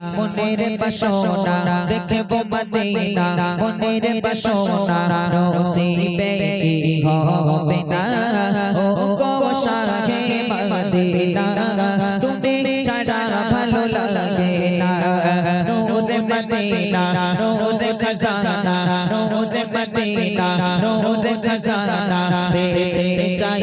মনের বাসনা দেখব মদিনা। মনের বাসনা নসিবে হবে না। ও গো শাহে মদিনা, তুমি ছাড়া ভালো লাগে না। নূর মদিনা, নূর খজানা, নূর মদিনা, নূর খজানা, পেতে চাই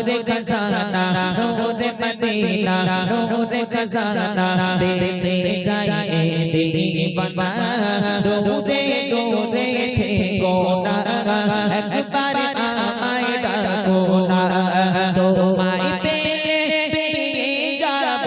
নূর খজানা নূর মদিনা নূর খজানা পেতে চাই দিবানা দৌড়ে দৌড়ে থেকো না একবার আমায় ডাকো না তোমায় পেলে পেয়ে যাব।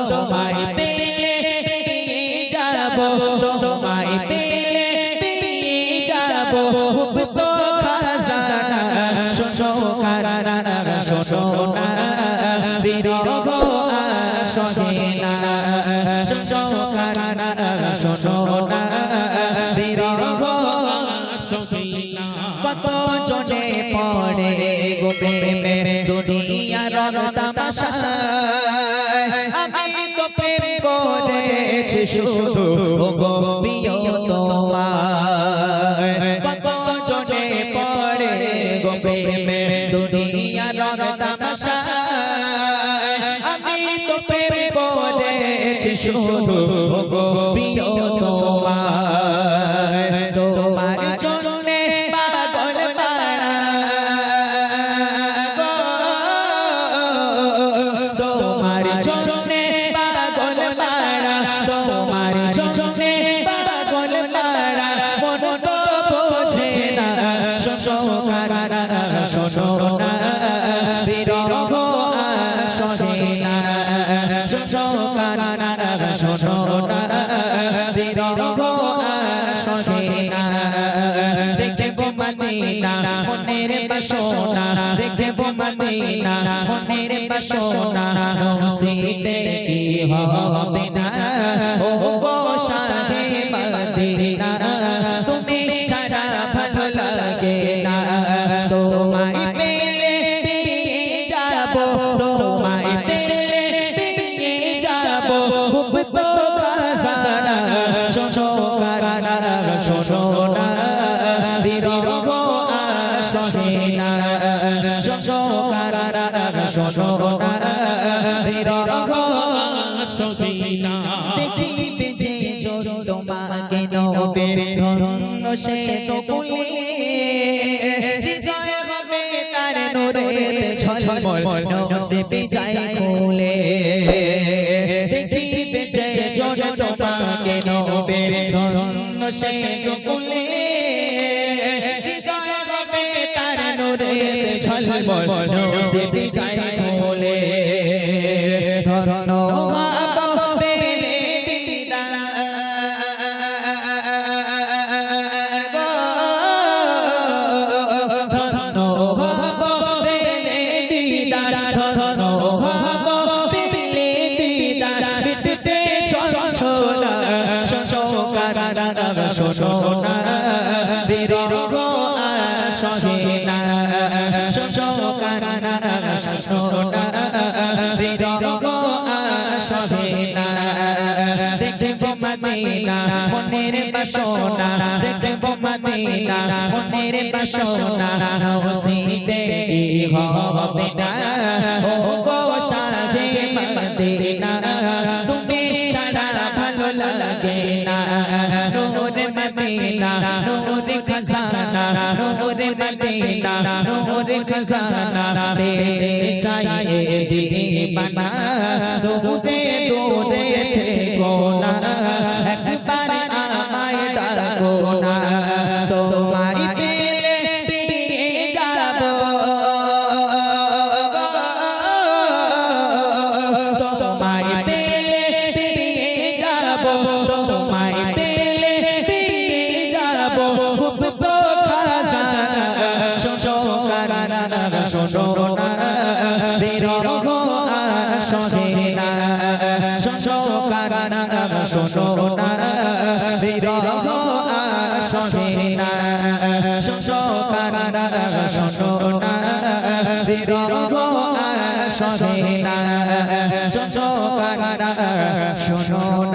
তোমায় পেলে প্রেমে দুনিয়ার তামাশা। আমি তো প্রেম করেছি শুধু গো প্রিয় তোমায়। কত জনে পড়ে গো প্রেমে দুনিয়ার তামাশা। আমি তো প্রেম করেছি শুধু মনের বাসনা দেখব মদিনা মনের বাসনা নসিবে কি হবে? না বিরহ দেখিবে যে জন তোমাকে নবে সে তো বলে হৃদয় হবে তার নোরে ঝলমল নসিবে যায় খুলে। দেখিবে যে জন তোমাকে নবে ধন্য সে তো বলে হৃদয় হবে তার নোরে ঝলমল নসিবে যায় মদিনা, মনের বাসনা দেখব মদিনা, মনের বাসনা হোসেনে হবে না। ও গো সাহে মদিনা, তুমি ছাড়া ভালো লাগে না। নূর মদিনা, নূর খজানা, নূর মদিনা, নূর খজানা রে চাই দিবানা। দৌড়ে ডাকো না তোমায় পেলে পেয়ে যাব, তোমায় পেলে পেয়ে যাব, তোমায় পেলে পেয়ে যাব। খুব খাজানা শোনো কারানা শোনো না বিরহ শোনো কারানা শোনো বিরহ আসে না শোনো কারানা শোনো